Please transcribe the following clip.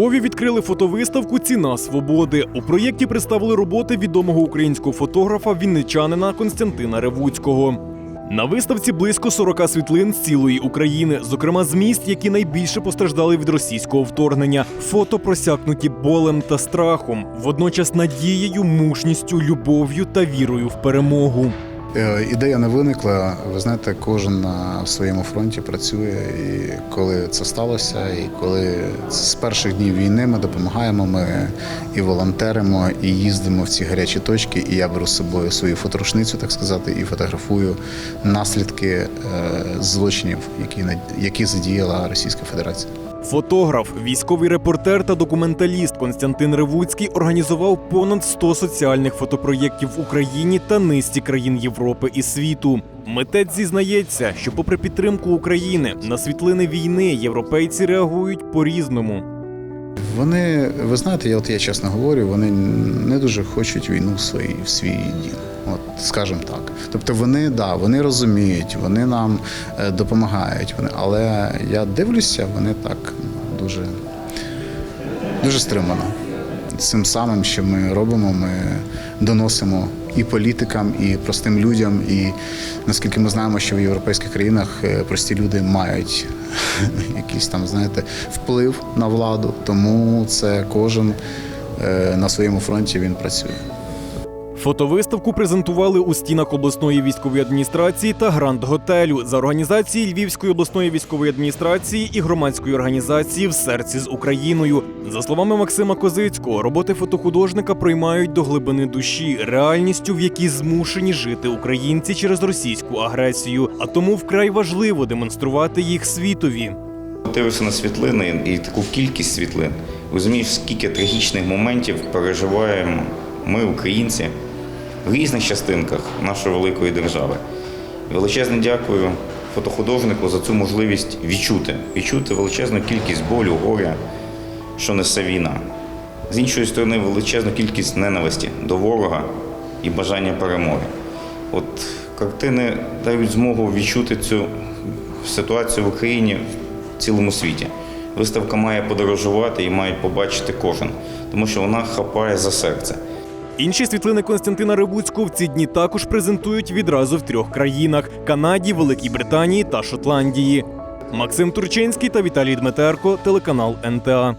Львові відкрили фотовиставку Ціна свободи. У проєкті представили роботи відомого українського фотографа вінничанина Константина Ревуцького. На виставці близько 40 світлин з цілої України, зокрема з міст, які найбільше постраждали від російського вторгнення. Фото просякнуті болем та страхом, водночас надією, мужністю, любов'ю та вірою в перемогу. Е, Ідея не виникла. Ви знаєте, кожен на своєму фронті працює. І коли це сталося, і коли з перших днів війни ми допомагаємо, ми і волонтеримо, і їздимо в ці гарячі точки. І я беру з собою свою фоторушницю, так сказати, і фотографую наслідки е, злочинів, які які задіяла Російська Федерація. Фотограф, військовий репортер та документаліст Константин Ревуцький організував понад 100 соціальних фотопроєктів в Україні та низці країн Європи і світу. Митець зізнається, що, попри підтримку України, на світлини війни європейці реагують по-різному. Вони, ви знаєте, я от я чесно говорю, вони не дуже хочуть війну в свій, в свій дім. Скажімо так. Тобто вони, да, вони розуміють, вони нам е, допомагають. Вони, але я дивлюся, вони так дуже, дуже стримано. Цим самим, що ми робимо, ми доносимо і політикам, і простим людям. І наскільки ми знаємо, що в європейських країнах е, прості люди мають якийсь там, знаєте, вплив на владу, тому це кожен е, на своєму фронті він працює. Фотовиставку презентували у стінах обласної військової адміністрації та гранд готелю за організації Львівської обласної військової адміністрації і громадської організації в серці з Україною. За словами Максима Козицького, роботи фотохудожника приймають до глибини душі реальністю, в якій змушені жити українці через російську агресію. А тому вкрай важливо демонструвати їх світові. Дивишся на світлини і таку кількість світлин. Розумієш, скільки трагічних моментів переживаємо ми, українці, в різних частинках нашої великої держави. Величезне дякую фотохудожнику за цю можливість відчути, відчути величезну кількість болю, горя, що несе війна. З іншої сторони, величезну кількість ненависті до ворога і бажання перемоги. От картини дають змогу відчути цю ситуацію в Україні в цілому світі. Виставка має подорожувати і мають побачити кожен, тому що вона хапає за серце. Інші світлини Константина Рибуцького в ці дні також презентують відразу в трьох країнах: Канаді, Великій Британії та Шотландії. Максим Турчинський та Віталій Дмитерко, телеканал НТА.